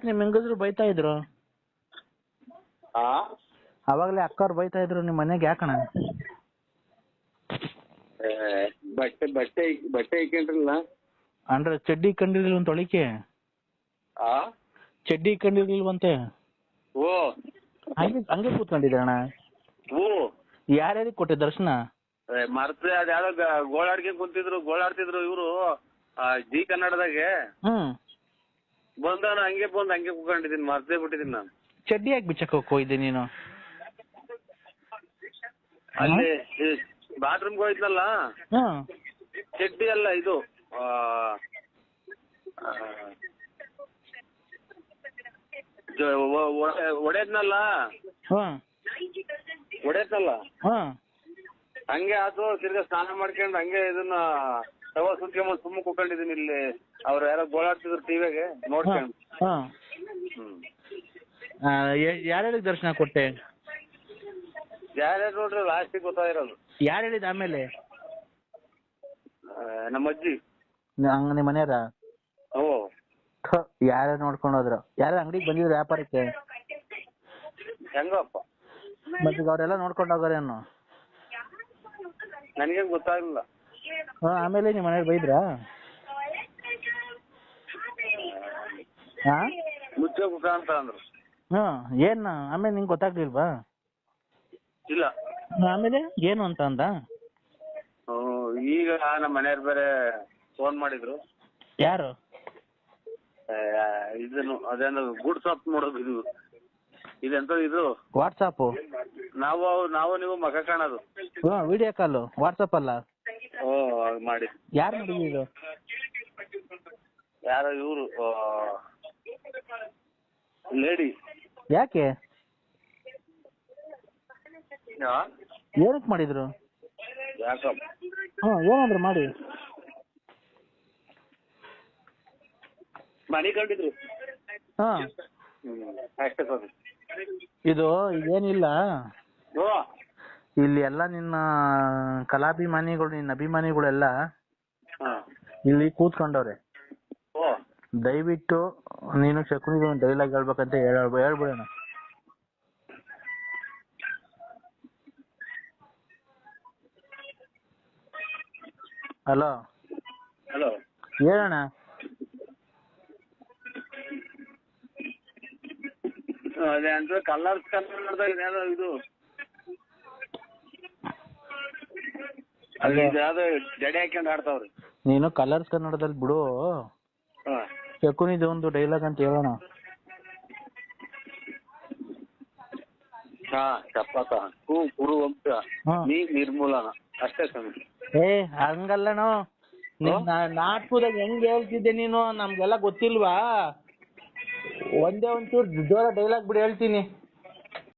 ಯಾಕೆ ನಿಮ್ ಹೆಂಗಸ್ರು ಬೈತಾ ಇದ್ರು? ಆ? ಅವಾಗ್ಲೇ ಅಕ್ಕವ್ರು ಬೈತಾ ಇದ್ರು ನಿಮ್ ಮನೆಗೆ ಯಾಕಣ? ಏ, ಬಟ್ಟೆ ಬಟ್ಟೆ ಬಟ್ಟೆ ಇಕ್ಕೊಂಡ್ರಲ್ಲ ಅಂದ್ರೆ ಚಡ್ಡಿ ಕಂಡಿರ್ಲಿಲ್ವಂತ ಒಳಿಕೆ ಆ? ಚಡ್ಡಿ ಕಂಡಿರ್ಲಿಲ್ವಂತೆ? ಓ. ಹಂಗೆ ಹಂಗೆ ಕೂತ್ಕೊಂಡಿದ್ದೆ ಅಣ್ಣ. ಓ. ಯಾರ್ಯಾರಿಗೆ ಕೊಟ್ಟೆ ದರ್ಶನ? ಏ, ಅದ್ಯಾವ್ದೋ ಅದ್ ಯಾವ್ದೋ ಗ- ಗೋಳಾಡ್ಕೊಂಡ್ ಕುಂತಿದ್ರು ಗೋಳಾಡ್ತಿದ್ರು ಇವ್ರು ಆ, ಜಿ ಕನ್ನಡದಾಗೆ. ಹ್ಮ್. ಬಂದಾನ ಹಂಗೆ ಬಂದ್ ಹಂಗೆ ಕುಕೊಂಡಿದ್ದೀನಿ ಮರ್ತೇ ಬಿಟ್ಟಿದ್ದೀನಿ ನಾನು. ಚಡ್ಡಿ ಯಾಕೆ ಬಿಚ್ಚಕ್ ಹೋಗಿದ್ದೆ ನೀನು? ಅಲ್ಲಿ ಬಾತ್ರೂಮ್ಗೆ ಹೋಯ್ತಲ್ಲ? ಚಡ್ಡಿ ಅಲ್ಲ ಇದು ಆ, ಆ, ಜ- ಒ- ಒಡೆ- ಒಡೆದ್ನಲ್ಲ? ಒಡೆದ್ನಲ್ಲ? ಹಂಗೆ ಆತು ತಿರ್ಗಾ ಸ್ನಾನ ಮಾಡ್ಕೊಂಡು ಹಂಗೆ ಇದನ್ನ ಸುತ್ಕೊಂಡ್ ಸುಮ್ಮ ಕುತ್ಕೊಂಡಿದೀನಿ ಇಲ್ಲಿ. ಅವ್ರು ಯಾರೋ ಗೋಳಾಡ್ತಿದ್ರು ಟಿವಿಗೆ ನೋಡ್ಕೊಂಡು ಯಾರ್ ಯಾರ್ಯಾರಿಗೆ ದರ್ಶನ ಕೊಟ್ಟೆ? ಯಾರ್ಯಾರು ನೋಡ್ರಿ ಲಾಸ್ಟಿಗೆ ಗೊತ್ತಾಗಿರೋದು. ಯಾರು ಹೇಳಿದ ಆಮೇಲೆ? ಆ, ನಮ್ಮ ಅಜ್ಜಿ ಹಂಗ ನಿಮ್ಮ ಮನೆಯವ್ರ? ಓ ಯಾರ್ಯಾರು ನೋಡ್ಕೊಂಡು ಹೋದ್ರು. ಯಾರು ಅಂಗಡಿಗೆ ಬಂದಿದ್ರು ವ್ಯಾಪಾರಕ್ಕೆ? ಹೆಂಗಪ್ಪ? ಮತ್ತೆ ಈಗ ಅವರೆಲ್ಲ ನೋಡ್ಕೊಂಡು ಹೋಗೋರೇನು? ನನಗೆ ಗೊತ್ತಾಗ್ಲಿಲ್ಲ. ಹಾ ಆಮೇಲೆ ನಿಮ್ಮ ಮನೆಯವ್ರು ಬೈದ್ರಾ? ಹಾ? ಮುಚ್ಚ ಅಂತ ಅಂದ್ರು. ಹಾ ಏನ್ ಆಮೇಲೆ ನಿಂಗೆ ಗೊತ್ತಾಗ್ಲಿಲ್ವಾ? ಇಲ್ಲ. ಆಮೇಲೆ ಏನು ಅಂತ ಅಂದ? ಹ್ಮ್, ಈಗ ನಮ್ಮ ಮನೆಯವ್ರು ಬೇರೆ ಫೋನ್ ಮಾಡಿದ್ರು. ಯಾರು? ಆ, ಇದನ್ನು ಅದೇನ ಗುಡ್ ಸಾಪ್ ನೋಡೋದು ಇದು. ಇದೆಂತ ಇದು? ವಾಟ್ಸಾಪ್ ನಾವು ನಾವು ನೀವು ಮಗ ಕಾಣೋದು. ಹ್ಮ್ ವಿಡಿಯೋ ಕಾಲ್ ವಾಟ್ಸಾಪ್ ಅಲ್ಲ? ಹಾಗ್ ಮಾಡಿ. ಯಾರು ಮಾಡಿದ್ದು ಯಾರೋ ಇವರು ಲೇಡಿ. ಯಾಕೆ? ಏನಕ್ಕೆ ಮಾಡಿದ್ರು? ಯಾಕ? ಹಾ ಏನಂದ್ರು ಮಾಡಿ. ಮನೆ ಕಂಡಿದ್ರು. ಹಾ. ಹ್ಮ್ ಅಷ್ಟೇ ಸ್ವಾಮಿ. ಇದು ಏನಿಲ್ಲ. ಓ. ಇಲ್ಲಿ ಎಲ್ಲ ನಿನ್ನ ಕಲಾಭಿಮಾನಿಗಳು ನಿನ್ನ ಅಭಿಮಾನಿಗಳೆಲ್ಲ ಇಲ್ಲಿ ಕೂತ್ಕೊಂಡವ್ರೆ. ಓ. ದಯವಿಟ್ಟು ನೀನು ಶಕುನಿಗೆ ಒಂದು ಡೈಲಾಗ್ ಹೇಳ್ಬೇಕಂತ ಹೇಳ ಹೇಳ್ಬಿಡೋಣ. ಹಲೋ. ಹಲೋ. ಹೇಳೋಣ ಅದೇ ಅಂದ್ರೆ ಕಲ್ಲರ್ಸ್ ಕನ್ನಡದಾಗ ಏನೋ ಇದು. ಅಲ್ಲಿ ಇದು ಯಾವ್ದೋ ಜಡೆ ಹಾಕ್ಯಂಡ್ ಆಡ್ತಾವ್ರಿ. ನೀನು ಕಲರ್ಸ್ ಕನ್ನಡದಲ್ಲಿ ಬಿಡು. ಹಾ. ಶಕುನಿದು ಒಂದು ಡೈಲಾಗ್ ಅಂತ ಹೇಳೋಣ. ಹಾ ಚಪ್ಪತ. ಹೂ ಕುರು ವಂಶ. ಹಾ. ನೀ ನಿರ್ಮೂಲನ. ಅಷ್ಟೇ ಸ್ವಾಮಿ. ಏ ಹಂಗಲ್ಲಣ ನಾಟಕದಾಗ ಹೆಂಗ್ ಹೇಳ್ತಿದ್ದೆ ನೀನು? ನಮ್ಗೆಲ್ಲ ಗೊತ್ತಿಲ್ವಾ? ಒಂದೇ ಒಂಚೂರು ಜೋರ ಡೈಲಾಗ್ ಬಿಡಿ ಹೇಳ್ತೀನಿ.